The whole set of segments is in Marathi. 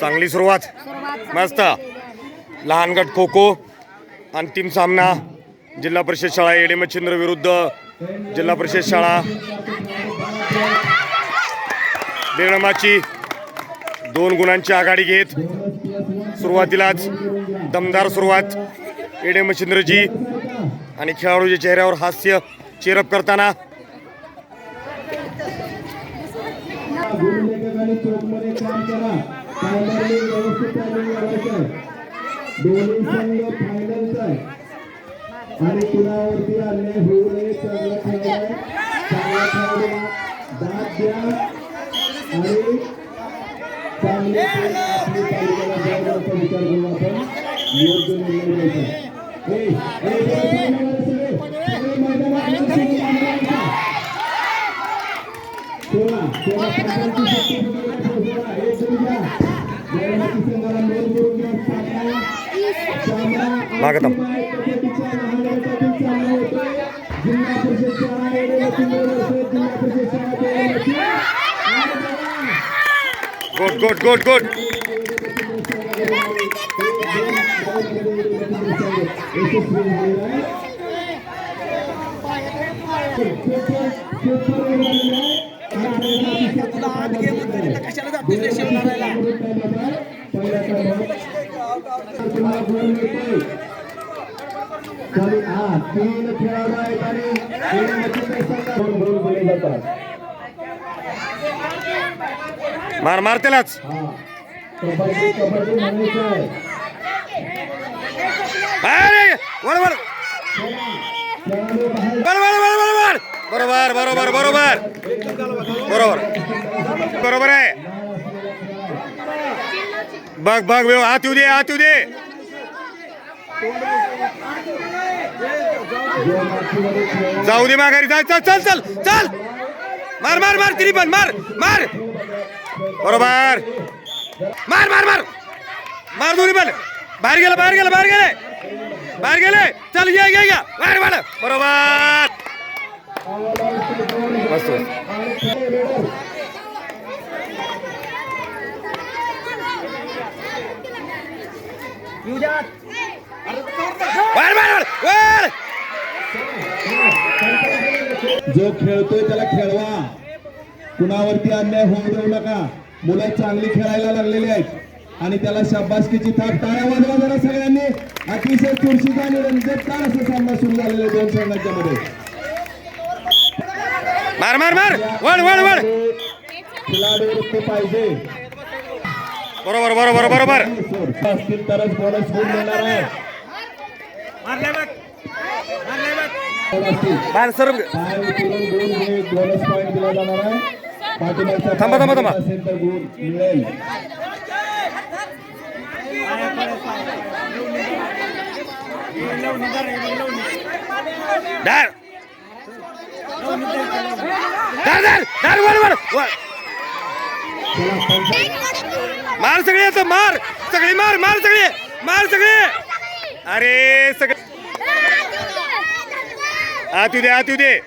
चांगली सुरुवात. मस्त. लहान गट खो खो अंतिम सामना. जिल्हा परिषद शाळा येडेमच्छिंद्र विरुद्ध जिल्हा परिषद शाळा. बेळमाची दोन गुणांची आघाडी घेत सुरुवातीलाच दमदार सुरुवात. एडे मच्छिंद्रजी आणि खेळाडूच्या चेहऱ्यावर हास्य चेरप करताना गुरुलेखकांनी चौकमध्ये काम करा टायमरने व्यवस्थित टायमिंग लावायचं आहे दोन्ही संघ फायनलचा आहे आणि कुणावरती अन्याय होऊ नये चांगला खेळायला चांगला खेळ दाद द्या आणि चांगले आपली तालुक्याला जाण्याचा विचार करू आपण योग्य निर्णय घ्यायचा हे, हे, मैदानात Magadam. Good, good, good. Good, good, good. तीन खेळाडू आहेत आणि जातात मार मार त्यालाच. बरोबर अरे बरोबर बरोबर बरोबर बरोबर. बरोबर आहे. बघ बघ व्यव आत येऊ दे आत येऊ दे. जाऊ दे माघारी जा चल चल चल चल. मार मार मार तिरी पण मार मार. बरोबर. मार मार मार. मार दोन्ही पण. बाहेर गेलं बाहेर गेलं बाहेर गेले. बाहेर गेले. चल घ्या घ्या घ्या बाहेर बाहेर बरोबर. मस्त बाहेर बाहेर वर जो खेळतोय त्याला खेळवा. कुणावरती अन्याय होऊ देऊ नका. मुलं चांगली खेळायला लागलेली आहेत. आणि त्याला शाबासकीची थाप. टाळ्या वाजवा जरा सगळ्यांनी. अतिशय चुरशीचा आणि रंजकदार असा सामना सुरू झालेला आहे दोन संघांच्या मध्ये. मार मार मार वळ वळ वळ. खिलाडी वृत्ती पाहिजे. बरोबर बरोबर बरोबर. असतील तरच बोनस गुण मिळणार आहे. बाहेर सर बोनस पॉईंट दिला जाणार आहे. पाठीमागचा थांबा, थांबा, थांबा. असेल तर गुण मिळेल. वर वर. मार सगळे आता मार. सगळे मार मार सगळे. मार सगळे. अरे सगळे. आत दे आत दे.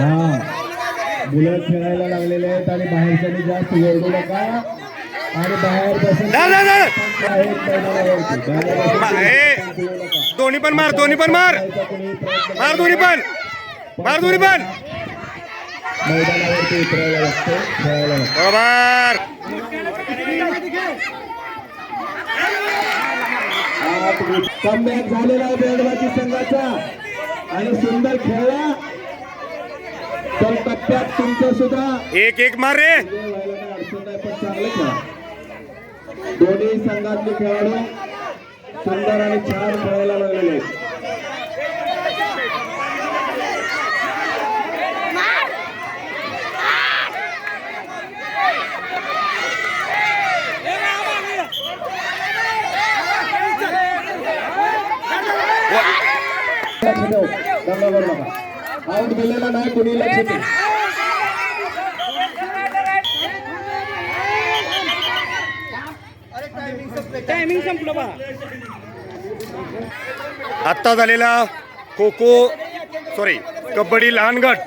हा मुलं खेळायला लागलेले आहेत आणि बाहेरच्यानी जास्त ओरडू नका. आणि बाहेर बसून. दोन्ही पण मार दोन्ही पण मार. मार दोन्ही पण. मार दोन्ही पण. मैदानावरती उतरायला लागतं खेळायला लागतं. बरोबर. कमबॅक झालेला आहे संघाचा. आणि सुंदर खेळला. तर टप्प्यात तुमचं सुद्धा. एक एक मार रे. अडचण नाही पण चांगलं खेळा दोन्ही संघातले खेळाडू सुंदर आणि छान खेळायला लागलेले आहेत. लक्ष देऊ आऊट दिलेला नाही कुणी लक्ष दे टायमिंग संपलं बा आत्ता झालेला खो खो सॉरी कबड्डी लहान गट.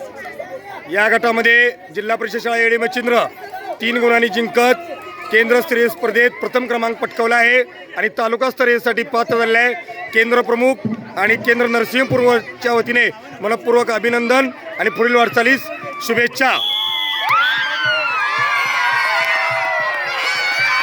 या गटामध्ये जिल्हा परिषद शाळा येडे मच्छिंद्र तीन गुणांनी जिंकत. केंद्रस्तरीय स्पर्धेत प्रथम क्रमांक पटकवला आहे आणि तालुकास्तरीयसाठी पात्र झालेले आहे केंद्र प्रमुख आणि केंद्र नरसिंहपूर्वच्या वतीने मनपूर्वक अभिनंदन आणि पुढील वाटचालीस शुभेच्छा.